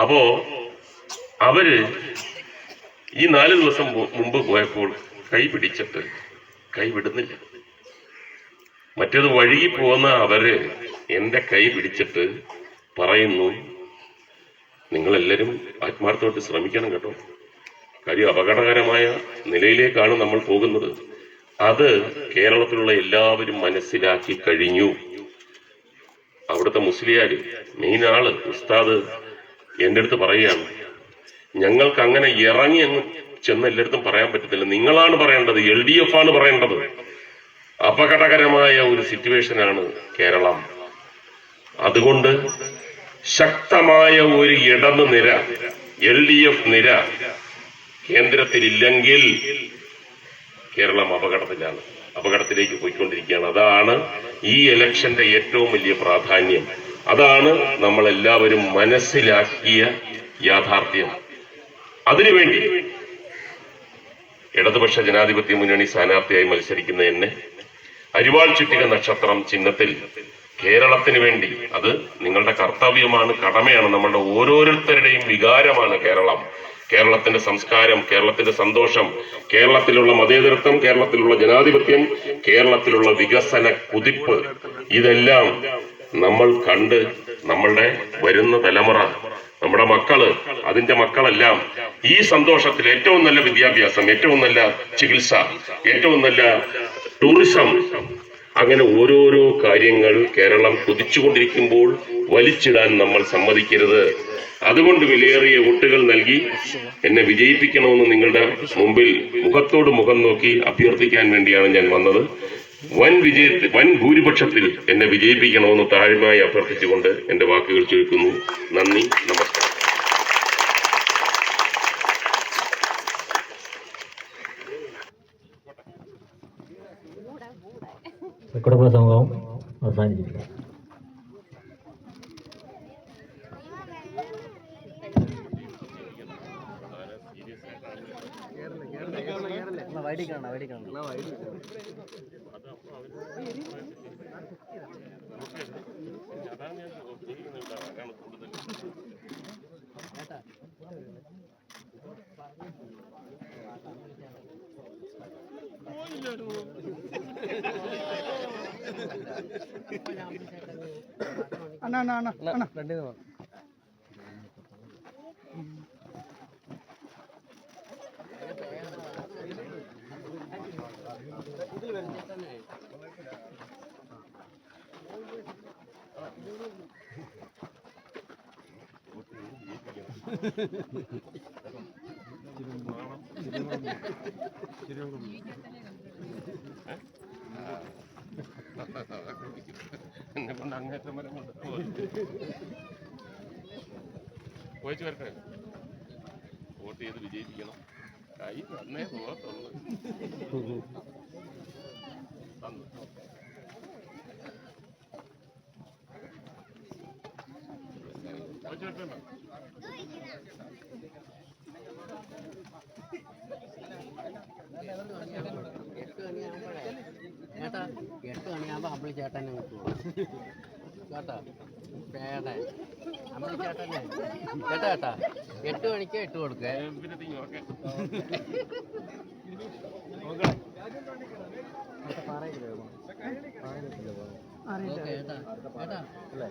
അപ്പോ അവർ ഈ നാല് ദിവസം മുമ്പ് പോയപ്പോൾ കൈ പിടിച്ചിട്ട് കൈ വിടുന്നില്ല. മറ്റേത് വഴുകി പോകുന്ന അവർ എന്റെ കൈ പിടിച്ചിട്ട് പറയുന്നു നിങ്ങളെല്ലാരും ആത്മാർത്ഥമായിട്ട് ശ്രമിക്കണം കേട്ടോ. കാര്യം അപകടകരമായ നിലയിലേക്കാണ് നമ്മൾ പോകുന്നത്. അത് കേരളത്തിലുള്ള എല്ലാവരും മനസ്സിലാക്കി കഴിഞ്ഞു. അവിടുത്തെ മുസ്ലിയാര് മെയിൻ ആൾ ഉസ്താദ് എന്റെ അടുത്ത് പറയുകയാണ്. ഞങ്ങൾക്ക് അങ്ങനെ ഇറങ്ങി അങ്ങ് ചെന്ന് എല്ലായിടത്തും പറയാൻ പറ്റത്തില്ല. നിങ്ങളാണ് പറയേണ്ടത് എൽ ഡി എഫ് ആണ് പറയേണ്ടത്. അപകടകരമായ ഒരു സിറ്റുവേഷനാണ് കേരളം. അതുകൊണ്ട് ശക്തമായ ഒരു ഇടത് നിര എൽ ഡി എഫ് നിര കേന്ദ്രത്തിലില്ലെങ്കിൽ കേരളം അപകടത്തിലാണ് അപകടത്തിലേക്ക് പോയിക്കൊണ്ടിരിക്കുകയാണ്. അതാണ് ഈ ഇലക്ഷന്റെ ഏറ്റവും വലിയ പ്രാധാന്യം. അതാണ് നമ്മളെല്ലാവരും മനസ്സിലാക്കിയ യാഥാർത്ഥ്യം. അതിനുവേണ്ടി ഇടതുപക്ഷ ജനാധിപത്യ മുന്നണി സ്ഥാനാർത്ഥിയായി മത്സരിക്കുന്ന എന്നെ അരിവാൾ ചുറ്റിക നക്ഷത്രം ചിഹ്നത്തിൽ കേരളത്തിന് വേണ്ടി അത് നിങ്ങളുടെ കർത്തവ്യമാണ് കടമയാണ് നമ്മളുടെ ഓരോരുത്തരുടെയും വികാരമാണ് കേരളം. കേരളത്തിന്റെ സംസ്കാരം കേരളത്തിന്റെ സന്തോഷം കേരളത്തിലുള്ള മതേതരത്വം കേരളത്തിലുള്ള ജനാധിപത്യം കേരളത്തിലുള്ള വികസന കുതിപ്പ് ഇതെല്ലാം നമ്മൾ കണ്ട് നമ്മളുടെ വരുന്ന തലമുറ നമ്മുടെ മക്കൾ അതിന്റെ മക്കളെല്ലാം ഈ സന്തോഷത്തിൽ ഏറ്റവും നല്ല വിദ്യാഭ്യാസം ഏറ്റവും നല്ല ചികിത്സ ഏറ്റവും നല്ല ടൂറിസം അങ്ങനെ ഓരോരോ കാര്യങ്ങൾ കേരളം കുതിച്ചുകൊണ്ടിരിക്കുമ്പോൾ വലിച്ചിടാൻ നമ്മൾ സമ്മതിക്കരുത്. അതുകൊണ്ട് വിലയേറിയ വോട്ടുകൾ നൽകി എന്നെ വിജയിപ്പിക്കണമെന്ന് നിങ്ങളുടെ മുമ്പിൽ മുഖത്തോട് മുഖം നോക്കി അഭ്യർത്ഥിക്കാൻ വേണ്ടിയാണ് ഞാൻ വന്നത്. വൻ വിജയ വൻ ഭൂരിപക്ഷത്തിൽ എന്നെ വിജയിപ്പിക്കണമെന്ന് താഴ്മയായി അഭ്യർത്ഥിച്ചുകൊണ്ട് എന്റെ വാക്കുകൾ ചുരുക്കുന്നു. നന്ദി നമസ്കാരം. സംഭവം അവസാനിച്ചിരിക്കുന്നു. അണ്ണാ അണ്ണാ അണ്ണാ അണ്ണാ. എന്നെ കൊണ്ട് അങ്ങേറ്റം വരെ കൊണ്ട് പോയിച്ചു വരട്ടെ വോട്ട് ചെയ്ത് വിജയിപ്പിക്കണം. കൈ തന്നേ പോകത്തുള്ളൂ. തന്നു വരട്ടെ എന്നാ. ചേട്ടാ എട്ട് മണിയാകുമ്പോ അമ്പിളി ചേട്ടനെ കിട്ടുള്ളൂ കേട്ടോ ചേട്ടൻ അമ്പിളി ചേട്ടനെ കേട്ടോ കേട്ടാ എട്ട് മണിക്ക് ഇട്ട് കൊടുക്കേ ആയിരം രൂപ. ആയിരത്തി രൂപ. അല്ലേ?